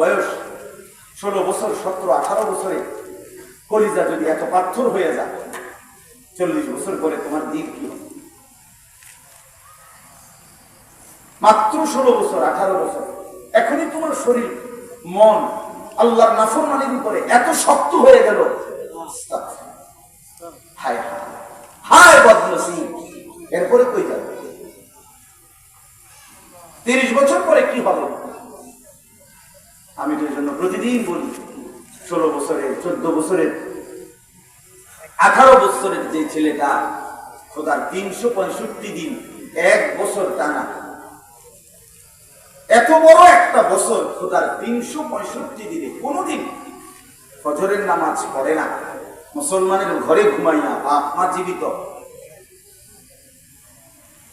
বয়স, ষোলো বছর, সতেরো, আঠারো বছরে কলিজা যদি এত পাথর হয়ে যায়, চল্লিশ বছর পরে তোমার দিক কি হবে? মাত্র ষোলো বছর, আঠারো বছর, এখনই তোমার শরীর, মন, আল্লাহর নাফরমানির উপরে এত শক্ত হয়ে গেল। এরপরে কই যাবে? তিরিশ বছর পরে কি হবে? প্রতিদিন বলি, ষোলো বছরের চোদ্দ বছরের আঠারো বছরের যে ছেলেটা, খোদার তিনশো পঁয়ষট্টি দিন, এক বছর টানা। এত বড় একটা বছর খোদার তিনশো পঁয়ষট্টি দিনে, কোনোদিন ফজরের নামাজ পড়ে না, মুসলমানের ঘরে ঘুমাই না, বাপ মা জীবিত।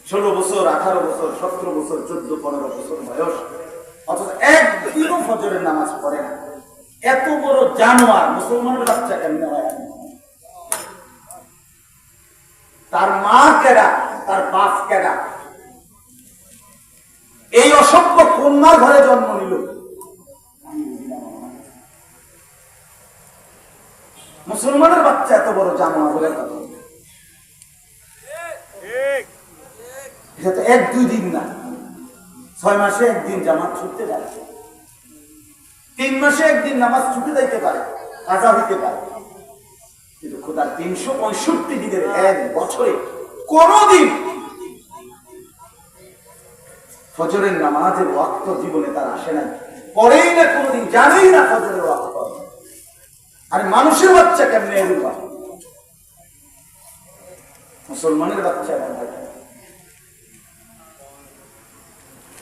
ষোলো বছর, আঠারো বছর, সতেরো বছর, চোদ্দ, পনেরো বছর বয়স, অথচ একদিনও ফজরের নামাজ পড়ে না। এত বড় জানোয়ার, মুসলমানের বাচ্চা কেমন হয় তার মা কেডা, তার বাপ কেডা? এই অসভ্য কন্যার ঘরে জন্ম নিল। মুসলমানের বাচ্চা এত বড় জানোয়ার বলে এক দুই দিন না। ছয় মাসে একদিন জামাত ছুটতে পারে তিন মাসে একদিন নামাজ ছুটে যাইতে পারে কাজা হইতে পারে। কিন্তু খোদার তিনশো পঁয়ষট্টি দিনের এক বছরে কোনদিন ফজরের নামাজের ওয়াক্ত জীবনে তার আসে নাই। পরেই না কোনোদিন জানেই না ফজরের ওয়াক্ত। আর মানুষের বাচ্চা কেমনে এরূপ মুসলমানের বাচ্চা কেন?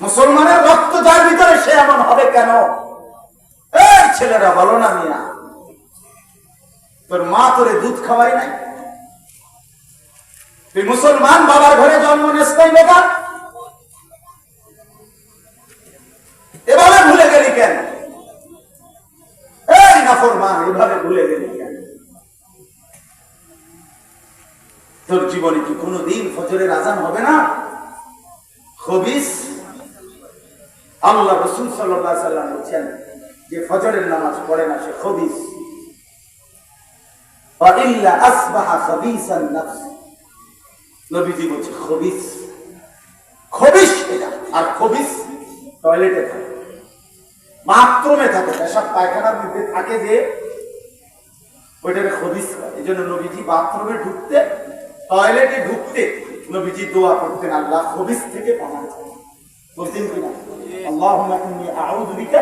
মুসলমানের রক্ত যার ভিতরে সে এমন হবে কেন? ছেলেরা বলো না মিয়া, তোর মা তোরে দুধ খাওয়াই নাই? তুই মুসলমান, বাবার ঘরে জন্ম নেস নাই বেটা? এভাবে ভুলে গেলি কেন? এই নাফরমান এভাবে ভুলে গেলি কেন? তোর জীবনে কি কোনোদিন ফজরের আজান হবে না? খবিস, আল্লাহ রসুল সাল্লাহ সাল্লাম বলছেন যে ফজরের নামাজ পড়ে না, সে খবিস। বাথরুমে এই জন্য নবীজি ঢুকতে, টয়লেটে ঢুকতে নবীজি দোয়া করতেন, আল্লাহ খবিস থেকে পানা বলতেন কিনা? বিকা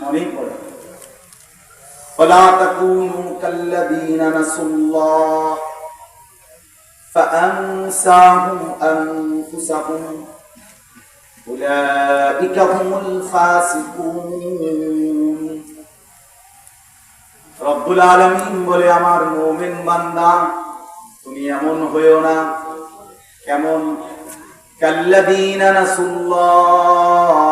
মনেই পড়ে ولا تكونوا كالذين نسوا الله فأنساهم أنفسهم أولئك هم الفاسقون রব্বুল আলমিন বলে আমার মোমেন বান্দা তুমি এমন হইও না কেমন কাল্লাদিনা নাসুল্লাহ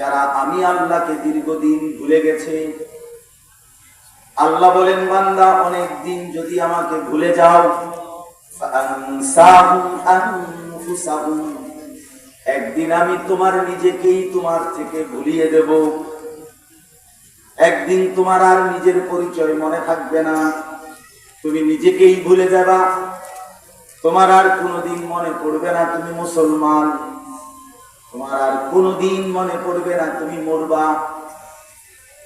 যারা আমি আল্লাহকে দীর্ঘদিন ভুলে গেছে, আল্লাহ বলেন, বান্দা অনেক দিন যদি আমাকে ভুলে যাও একদিন আমি তোমার নিজেকেই তোমার থেকে ভুলিয়ে দেব। একদিন তোমার আর নিজের পরিচয় মনে থাকবে না। তুমি নিজেকেই ভুলে যাবা। তোমার আর কোনোদিন মনে পড়বে না তুমি মুসলমান। তোমার আর কোনোদিন মনে পড়বে না তুমি মরবা।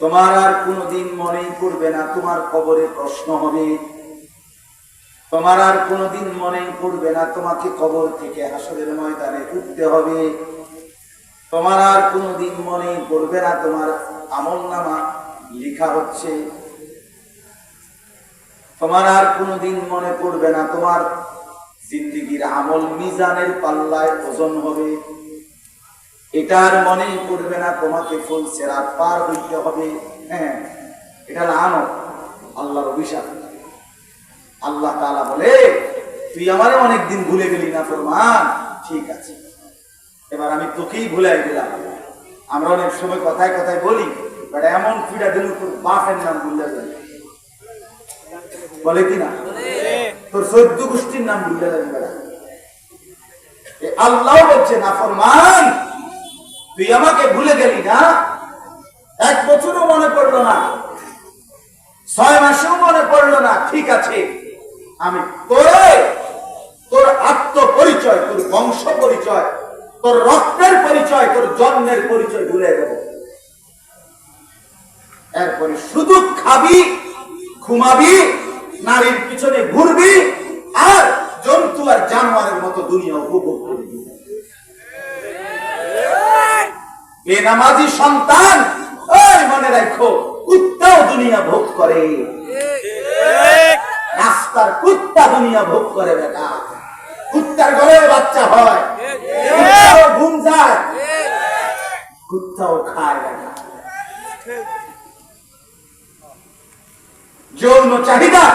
তোমার আর কোনোদিন মনেই পড়বে না তোমার কবরে প্রশ্ন হবে। তোমার আর কোনোদিন মনেই পড়বে না তোমাকে কবর থেকে হাসরের ময়দানে উঠতে হবে। তোমার আর কোনোদিন মনেই পড়বে না তোমার আমল নামা লেখা হচ্ছে। তোমার আর কোনোদিন মনে পড়বে না তোমার জিন্দিগির আমল মিজানের পাল্লায় ওজন হবে। এটার মনে করবে না তোমাকে ফুল সেরাত পার হইতে হবে। হ্যাঁ এটা লানো আল্লাহর অভিশাপ। আল্লাহ তাআলা বলে, তুই আমারে অনেকদিন ভুলে গেলি না ফরমান? ঠিক আছে। এবার আমি তোকেই ভুলাই দিলাম। আমরা অনেক সময় কথায় কথায় বলি বাট এমন ফিডা দিল তোর বাপের নাম ভুলে যাবে। বলে কি না? তোর চোদ্দ গোষ্ঠীর নাম ভুলে যাবে বেড়া। আল্লাহ বলছে, না ফরমান তুই আমাকে ভুলে গেলি না? এক বছরও মনে পড়ল না। ছয় মাসেও মনে পড়ল না, ঠিক আছে। আমি তোরে তোর আত্মপরিচয়, তোর বংশ পরিচয়, তোর রক্তের পরিচয়, তোর জন্মের পরিচয় ভুলে দেব এরপরে শুধু খাবি, ঘুমাবি, নারীর পিছনে ঘুরবি, আর জন্তু আর জানোয়ারের মতো দুনিয়া উপভোগ করবি। বেনামাজি সন্তান, ওই মনে রাখো, কুত্তাও দুনিয়া ভোগ করে। রাস্তার কুত্তা দুনিয়া ভোগ করে বেটা। কুত্তার ঘরে বাচ্চা হয় ঘুম যায়, কুত্তাও খায় বেটা। যৌন চাহিদা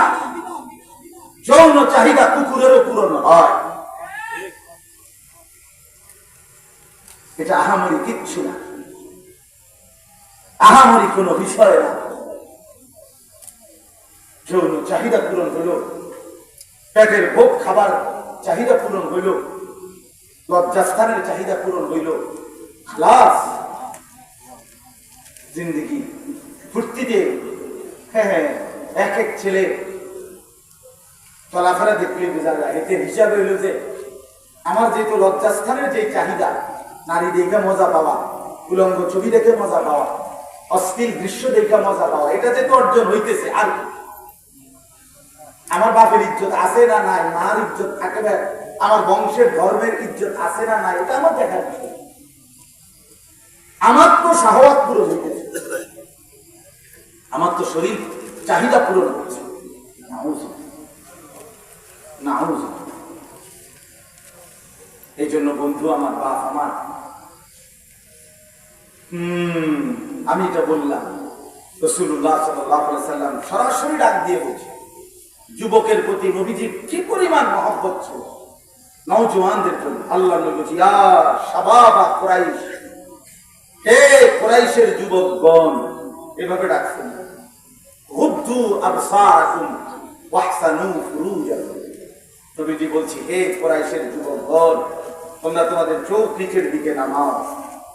যৌন চাহিদা কুকুরেরও পূরণ হয়। এটা আহামরি কিচ্ছু না। আহামরি কোনো বিষয় না। যৌন চাহিদা পূরণ হইল। পেটের ভোগ খাবার চাহিদা পূরণ হইল। লজ্জাস্থানের চাহিদা পূরণ হইল। খালাস। জিন্দগি ফুর্তিতে। হ্যাঁ হ্যাঁ এক এক ছেলে চলাফেরা দেখলে বোঝা যায়। এতে হিসাবে হইল যে আমার যেহেতু লজ্জাস্থানের যে চাহিদা নারী দেখে মজা পাওয়া, উলঙ্গ ছবি দেখে মজা পাওয়া, অশ্লীল দৃশ্য দেখে মজা পাওয়া, এটা যেহেতু অর্জন হইতেছে, আর? আমার বাপের ইজ্জত আছে না নাই, মার ইজ্জত থাকে না আমার বংশের ধর্মের ইজ্জত আছে না নাই, এটা আমার দেখার বিষয়। আমার তো শাহওয়াত পূরণ হইতেছে। আমার তো শরীর চাহিদা পূরণ হচ্ছে নাউজ। এই জন্য বন্ধু, আমার বাপ, আমার আমি এটা বললাম। রসুল্লাহ সরাসরি ডাক দিয়ে বলছে যুবকের প্রতি নবীজির কি পরিমাণ মহব্বত ছিল? নওজওয়ানদের জন্য আল্লাহ নবী শাবাবা কুরাইশ। হে কুরাইশের যুবকগণ, এভাবে ডাকছেন। হুদ্দু আবসারাকুম ওয়াহসানু ফুরুজাকুম। বলছি, হে কুরাইশের যুবকগণ, তোমরা তোমাদের চোখ নিচের দিকে নামাও।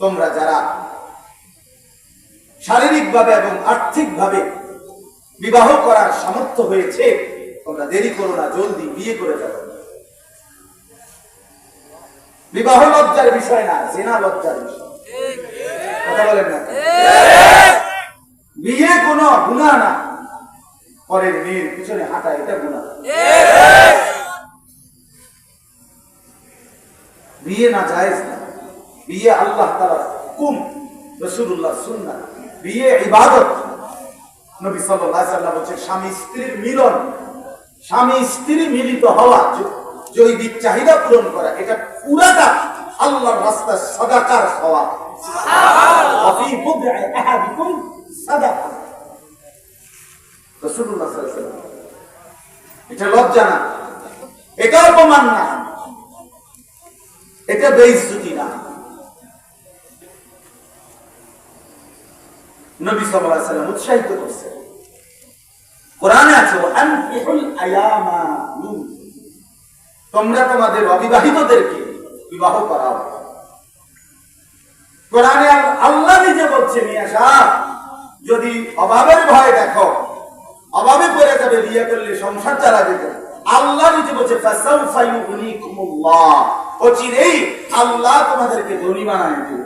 তোমরা যারা শারীরিকভাবে এবং আর্থিকভাবে বিবাহ করার সামর্থ্য হয়েছে, তোমরা দেরি করো না, জলদি বিয়ে করে যাবে বিবাহ লজ্জার বিষয় না, জেনা লজ্জার বিষয়। কথা বলেন না বিয়ে কোনো গুণা না। পরের মেয়ের পিছনে হাঁটা, এটা গুণা বিয়ে না যায় না। বিয়ে আল্লাহ তালা কুম রসুল্লাহ সুন্না বিয়ে ইবাদত। নবী সাল্লাহ বলছে স্বামী স্ত্রীর মিলন স্বামী স্ত্রী মিলিত হওয়া জৈবিক চাহিদা পূরণ করা এটা পুরাটা আল্লাহর রাস্তা সদাকার হওয়া। এটা লজ্জা না এটা অপমান না। এটা বেইজ্জতি না। নবী সাল্লাল্লাহু আলাইহি সাল্লাম উৎসাহিত করছেন। কোরআনে আছে আনকিহুল আয়ামা। তোমরা তোমাদের অবিবাহিতদেরকে বিবাহ করাও। কোরআনে আল্লাহ নিজে বলছে মিয়া সাহ, যদি অভাবের ভয় দেখো, অভাবে পড়ে যাবে, বিয়ে করলে সংসার চালা যেত আল্লাহ নিজে বলছে ফাসাউফা অচিরেই আল্লাহ তোমাদেরকে ধনী বানায় দিবে।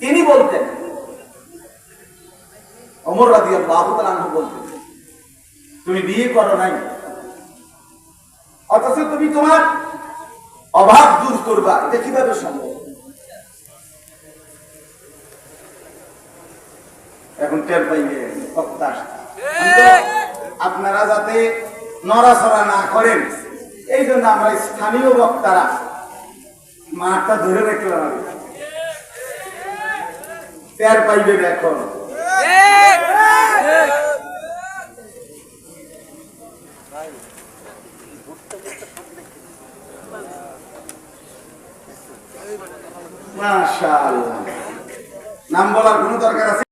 তিনি বলতেন রাদিয়াল্লাহু তাআলা আনহু বলতেন তুমি বিয়ে করো নাই অথচ তুমি তোমার অভাব দূর করবা। এটা কীভাবে সম্ভব? এখন টের পাইবে আপনারা যাতে নড়াচড়া না করেন এই জন্য আমরা স্থানীয় বক্তারা মাঠটা ধরে রাখলাম টের পাইবেন এখন। মাশাআল্লাহ। নাম বলার কোনো দরকার আছে?